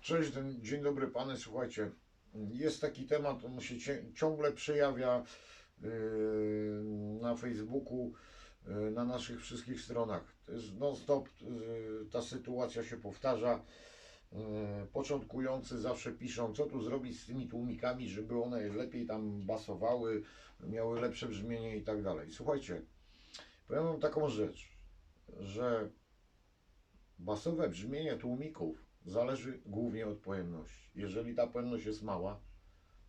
Cześć, dzień- dobry pany, słuchajcie, jest taki temat, on się ciągle przejawia yy, na Facebooku, yy, na naszych wszystkich stronach. To jest non stop, yy, ta sytuacja się powtarza. Początkujący zawsze piszą, co tu zrobić z tymi tłumikami, żeby one lepiej tam basowały, miały lepsze brzmienie i tak dalej. Słuchajcie, powiem wam taką rzecz, że basowe brzmienie tłumików zależy głównie od pojemności. Jeżeli ta pojemność jest mała,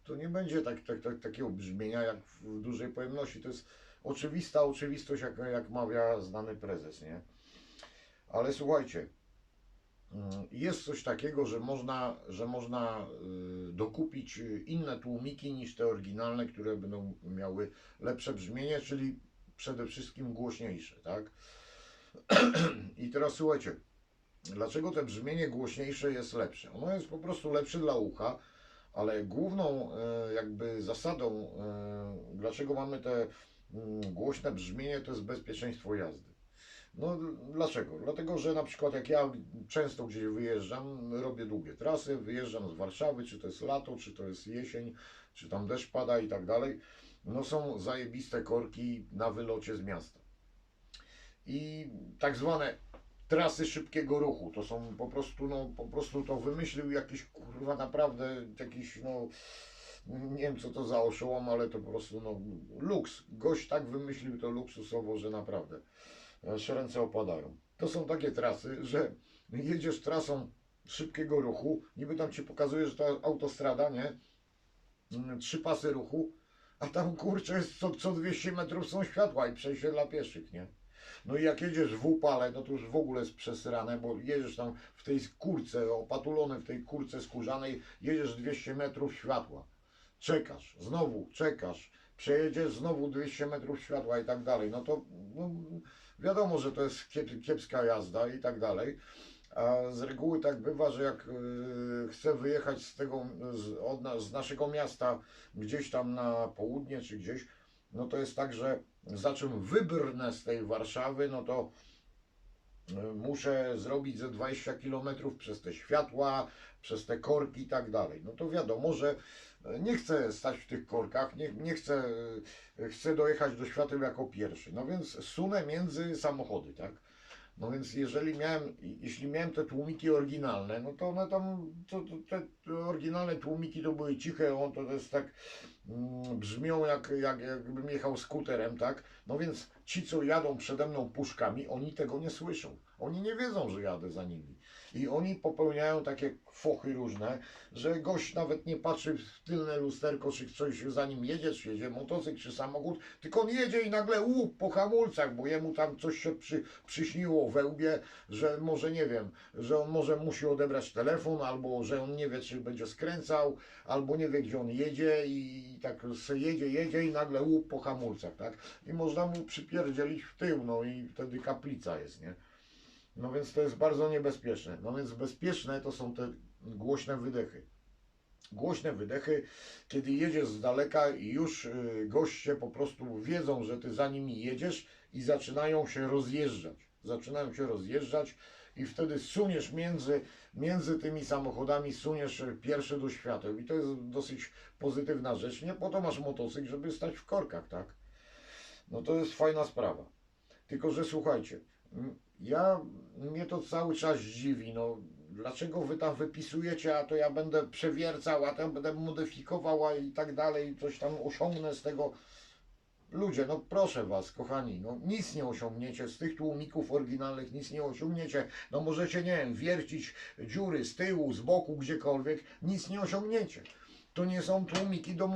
to nie będzie tak, tak, tak, takiego brzmienia jak w dużej pojemności. To jest oczywista oczywistość, jak, jak mawia znany prezes, nie? Ale słuchajcie, mm, jest coś takiego, że można, że można y, dokupić y, inne tłumiki niż te oryginalne, które będą miały lepsze brzmienie, czyli przede wszystkim głośniejsze, tak? I teraz słuchajcie, Dlaczego to brzmienie głośniejsze jest lepsze? Ono jest po prostu lepsze dla ucha, ale główną e, jakby zasadą, e, dlaczego mamy te mm, głośne brzmienie, to jest bezpieczeństwo jazdy. No dlaczego? Dlatego, że na przykład jak ja często gdzieś wyjeżdżam, robię długie trasy, wyjeżdżam z Warszawy, czy to jest lato, czy to jest jesień, czy tam deszcz pada i tak dalej, no są zajebiste korki na wylocie z miasta. I tak zwane trasy szybkiego ruchu. To są po prostu, no, po prostu to wymyślił jakiś kurwa naprawdę jakiś, no, nie wiem co to za oszołom, ale to po prostu, no, luks. Gość tak wymyślił to luksusowo, że naprawdę aż ręce opadają. To są takie trasy, że jedziesz trasą szybkiego ruchu, niby tam ci pokazuje, że to autostrada, nie? Mm, Trzy pasy ruchu, a tam kurczę co, co 200 metrów są światła i przejście dla pieszych, nie? No i jak jedziesz w upale, no to już w ogóle jest przesrane, bo jedziesz tam w tej kurce, opatulony w tej kurce skórzanej, jedziesz 200 metrów światła. Czekasz, znowu czekasz, przejedziesz znowu 200 metrów światła i tak dalej. No to no, wiadomo, że to jest kiep, kiepska jazda i tak dalej. A z reguły tak bywa, że jak y, chcę wyjechać z tego, z, od, z naszego miasta gdzieś tam na południe czy gdzieś, no to jest tak, że za czym wybrnę z tej Warszawy, no to y, muszę zrobić ze 20 km przez te światła, przez te korki i tak dalej. No to wiadomo, że y, nie chcę stać w tych korkach, nie, nie chcę, y, chcę dojechać do świateł jako pierwszy. No więc sunę między samochody, tak? No więc jeżeli miałem, jeśli miałem te tłumiki oryginalne, no to one tam, to, to, te, oryginalne tłumiki to były ciche, on to jest tak, brzmią jak, jak, jakbym jechał skuterem, tak? No więc ci, co jadą przede mną puszkami, oni tego nie słyszą. Oni nie wiedzą, że jadę za nimi. I oni popełniają takie fochy różne, że gość nawet nie patrzy w tylne lusterko, czy coś za nim jedzie, czy jedzie motocykl, czy samochód, tylko on jedzie i nagle łup po hamulcach, bo jemu tam coś się przy, przyśniło we łbie, że może nie wiem, że on może musi odebrać telefon, albo że on nie wie, czy będzie skręcał, albo nie wie, gdzie on jedzie i tak jedzie, jedzie i nagle łup po hamulcach, tak? I można mu przypierdzielić w tył, no i wtedy kaplica jest, nie? No więc to jest bardzo niebezpieczne. No więc bezpieczne to są te głośne wydechy. Głośne wydechy, kiedy jedziesz z daleka i już y, goście po prostu wiedzą, że ty za nimi jedziesz i zaczynają się rozjeżdżać. Zaczynają się rozjeżdżać i wtedy suniesz między, między tymi samochodami, suniesz pierwszy do świateł i to jest dosyć pozytywna rzecz. Nie po to masz motocykl, żeby stać w korkach, tak? No to jest fajna sprawa. Tylko, że słuchajcie, ja, mnie to cały czas dziwi, no dlaczego wy tam wypisujecie, a to ja będę przewiercał, a tam będę modyfikował, a i tak dalej, coś tam osiągnę z tego. Ludzie, no proszę was, kochani, no nic nie osiągniecie z tych tłumików oryginalnych, nic nie osiągniecie. No możecie, nie wiem, wiercić dziury z tyłu, z boku, gdziekolwiek, nic nie osiągniecie. To nie są tłumiki do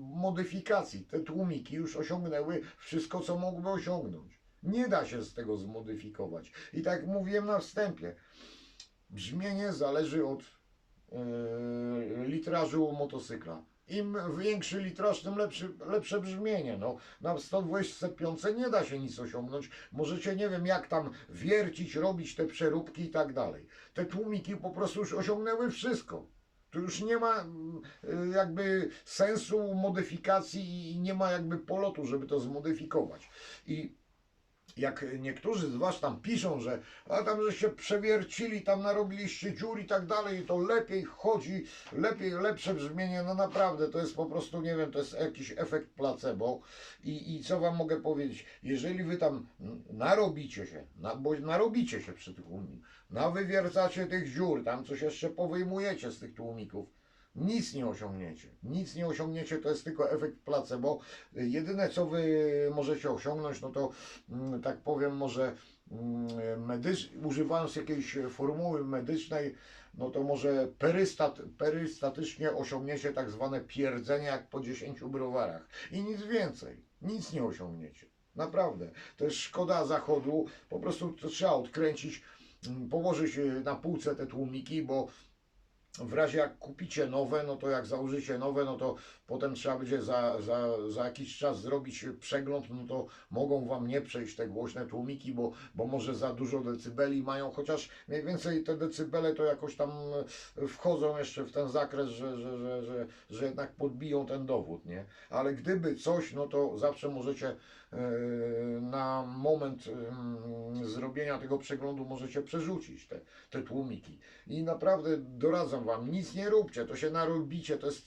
modyfikacji. Te tłumiki już osiągnęły wszystko, co mogły osiągnąć. Nie da się z tego zmodyfikować. I tak jak mówiłem na wstępie, brzmienie zależy od yy, litrażu motocykla. Im większy litraż, tym lepszy, lepsze brzmienie. No, na 125 nie da się nic osiągnąć. Możecie, nie wiem, jak tam wiercić, robić te przeróbki i tak dalej. Te tłumiki po prostu już osiągnęły wszystko. Tu już nie ma mm, y, jakby sensu modyfikacji i nie ma jakby polotu, żeby to zmodyfikować. I jak niektórzy z was tam piszą, że a tam żeście przewiercili, tam narobiliście dziur i tak dalej, to lepiej chodzi, lepiej, lepsze brzmienie, no naprawdę, to jest po prostu, nie wiem, to jest jakiś efekt placebo. I, i co wam mogę powiedzieć, jeżeli wy tam narobicie się, na, bo narobicie się przy tych tłumikach, nawywiercacie tych dziur, tam coś jeszcze powyjmujecie z tych tłumików, nic nie osiągniecie. Nic nie osiągniecie, to jest tylko efekt placebo. Jedyne co wy możecie osiągnąć, no to mm, tak powiem, może mm, medycz, używając jakiejś formuły medycznej, no to może perystat, perystatycznie osiągniecie tak zwane pierdzenie jak po 10 browarach. I nic więcej. Nic nie osiągniecie. Naprawdę. To jest szkoda zachodu. Po prostu trzeba odkręcić, mm, położyć y, na półce te tłumiki, bo w razie jak kupicie nowe, no to jak założycie nowe, no to potem trzeba będzie za, za, za jakiś czas zrobić przegląd, no to mogą Wam nie przejść te głośne tłumiki, bo, bo może za dużo decybeli mają, chociaż mniej więcej te decybele to jakoś tam wchodzą jeszcze w ten zakres, że, że, że, że, że jednak podbiją ten dowód, nie? Ale gdyby coś, no to zawsze możecie e, na moment mm, zrobienia tego przeglądu możecie przerzucić te, te tłumiki. I naprawdę doradzam Wam, nic nie róbcie, to się narobicie, to jest,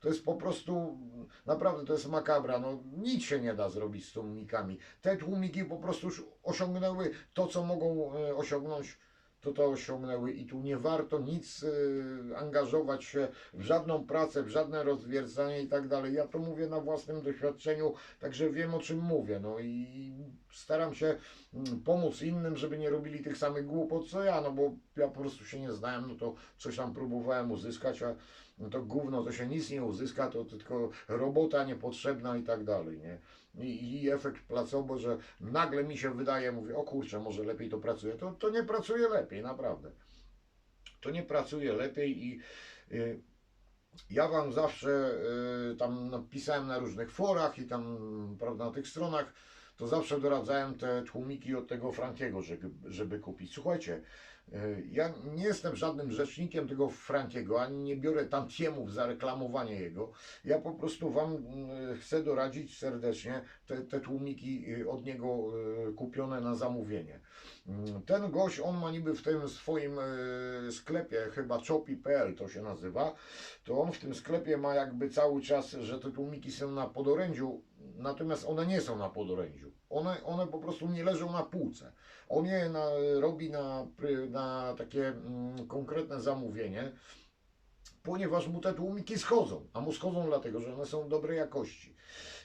to jest, po prostu, naprawdę to jest makabra, no nic się nie da zrobić z tłumikami. Te tłumiki po prostu już osiągnęły to, co mogą e, osiągnąć to to osiągnęły i tu nie warto nic y, angażować się w żadną pracę, w żadne rozwiercanie i tak dalej. Ja to mówię na własnym doświadczeniu, także wiem o czym mówię. No i staram się mm, pomóc innym, żeby nie robili tych samych głupot co ja, no bo ja po prostu się nie znałem, no to coś tam próbowałem uzyskać, a no to gówno, to się nic nie uzyska, to tylko robota niepotrzebna i tak dalej, nie? I, efekt placebo, że nagle mi się wydaje, mówię, o kurczę, może lepiej to pracuje, to, to nie pracuje lepiej, naprawdę. To nie pracuje lepiej i y, ja Wam zawsze y, tam napisałem na różnych forach i tam, prawda, na tych stronach, to zawsze doradzałem te tłumiki od tego Frankiego, żeby, żeby kupić. Słuchajcie, ja nie jestem żadnym rzecznikiem tego Frankiego, ani nie biorę tantiemów za reklamowanie jego. Ja po prostu Wam y, chcę doradzić serdecznie te, te tłumiki y, od niego kupione na zamówienie. Mm, Ten gość, on ma niby w tym swoim sklepie, chyba chopi.pl to się nazywa, to on w tym sklepie ma jakby cały czas, że te tłumiki są na podorędziu, natomiast one nie są na podorędziu. One, one po prostu nie leżą na półce. On je na, robi na, na takie mm, konkretne zamówienie, ponieważ mu te tłumiki schodzą. A mu schodzą dlatego, że one są dobrej jakości.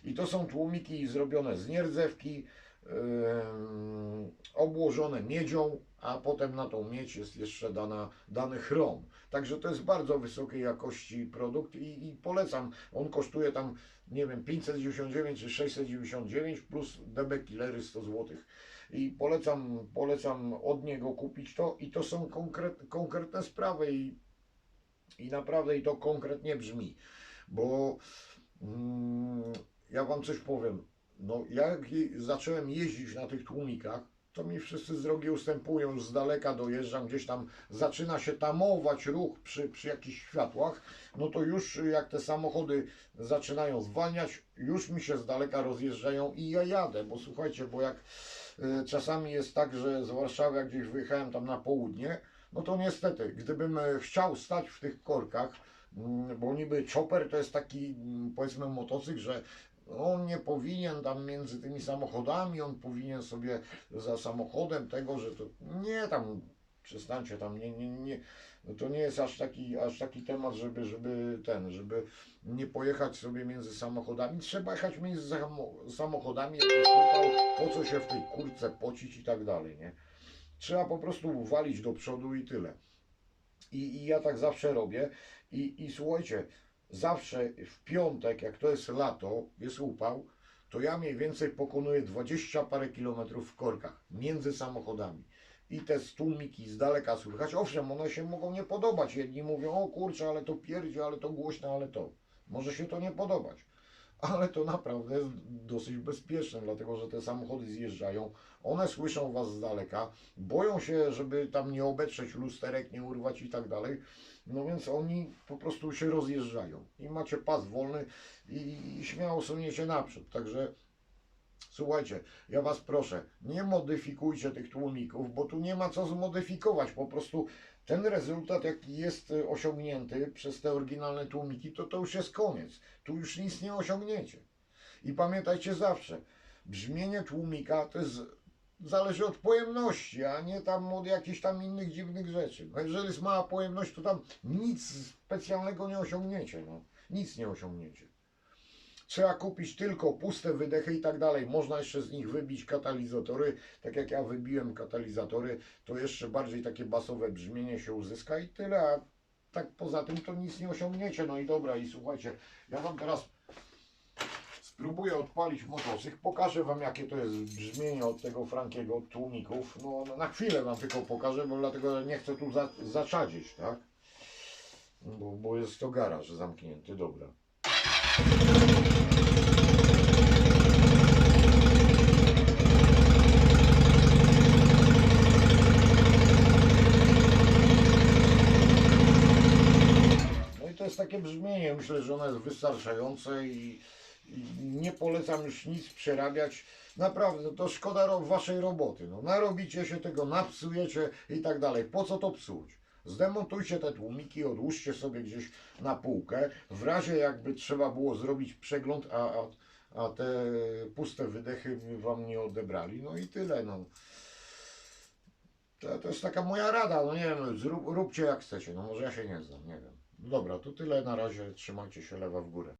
I to są tłumiki zrobione z nierdzewki, em, obłożone miedzią, a potem na tą miedź jest jeszcze dana, dany chrom. Także to jest bardzo wysokiej jakości produkt i, i polecam. On kosztuje tam, nie wiem, 599 czy 699 plus DB Killery 100 zł. I polecam, polecam od niego kupić to i to są konkret, konkretne sprawy i, i naprawdę i to konkretnie brzmi. Bo mm, ja Wam coś powiem. No, jak zacząłem jeździć na tych tłumikach, to mi wszyscy z drogi ustępują, z daleka dojeżdżam, gdzieś tam zaczyna się tamować ruch przy, przy jakichś światłach, no to już jak te samochody zaczynają zwalniać, już mi się z daleka rozjeżdżają i ja jadę, bo słuchajcie, bo jak y, czasami jest tak, że z Warszawy jak gdzieś wyjechałem tam na południe, no to niestety, gdybym e, chciał stać w tych korkach, mm, bo niby chopper to jest taki mm, powiedzmy motocykl, że on nie powinien tam między tymi samochodami, on powinien sobie za samochodem tego, że to nie tam przestańcie tam nie, nie, nie no to nie jest aż taki, aż taki temat, żeby, żeby ten, żeby nie pojechać sobie między samochodami. Trzeba jechać między samo- samochodami, po co się w tej kurce pocić i tak dalej, nie? Trzeba po prostu walić do przodu i tyle. I, i ja tak zawsze robię. I, I słuchajcie, zawsze w piątek, jak to jest lato, jest upał, to ja mniej więcej pokonuję 20 parę kilometrów w korkach między samochodami. I te stłumiki z daleka słychać. Owszem, one się mogą nie podobać. Jedni mówią, o kurczę, ale to pierdzi, ale to głośno, ale to. Może się to nie podobać. Ale to naprawdę jest dosyć bezpieczne, dlatego że te samochody zjeżdżają, one słyszą was z daleka, boją się, żeby tam nie obetrzeć lusterek, nie urwać i tak dalej. No więc oni po prostu się rozjeżdżają i macie pas wolny i, i śmiało suniecie naprzód. Także Słuchajcie, ja Was proszę, nie modyfikujcie tych tłumików, bo tu nie ma co zmodyfikować. Po prostu ten rezultat, jaki jest e, osiągnięty przez te oryginalne tłumiki, to to już jest koniec. Tu już nic nie osiągniecie. I pamiętajcie zawsze, brzmienie tłumika to jest, zależy od pojemności, a nie tam od jakichś tam innych dziwnych rzeczy. No jeżeli jest mała pojemność, to tam nic specjalnego nie osiągniecie. No. Nic nie osiągniecie. Trzeba kupić tylko puste wydechy i tak dalej. Można jeszcze z nich wybić katalizatory. Tak jak ja wybiłem katalizatory, to jeszcze bardziej takie basowe brzmienie się uzyska i tyle. A tak poza tym to nic nie osiągniecie. No i dobra, i słuchajcie, ja wam teraz spróbuję odpalić motocykl. Pokażę wam jakie to jest brzmienie od tego Frankiego, od tłumików. No no, na chwilę wam tylko pokażę, bo dlatego nie chcę tu za, zaczadzić, tak? Bo, bo jest to garaż zamknięty, dobra. No i to jest takie brzmienie, myślę, że ono jest wystarczające i nie polecam już nic przerabiać. Naprawdę, to szkoda waszej roboty. No, narobicie się tego, napsujecie i tak dalej. Po co to psuć? Zdemontujcie te tłumiki, odłóżcie sobie gdzieś na półkę. W razie jakby trzeba było zrobić przegląd, a, a, a te puste wydechy wam nie odebrali. No i tyle. No. To, to jest taka moja rada. No nie wiem, zrób, róbcie jak chcecie. No może ja się nie znam, nie wiem. Dobra, to tyle na razie. Trzymajcie się lewa w górę.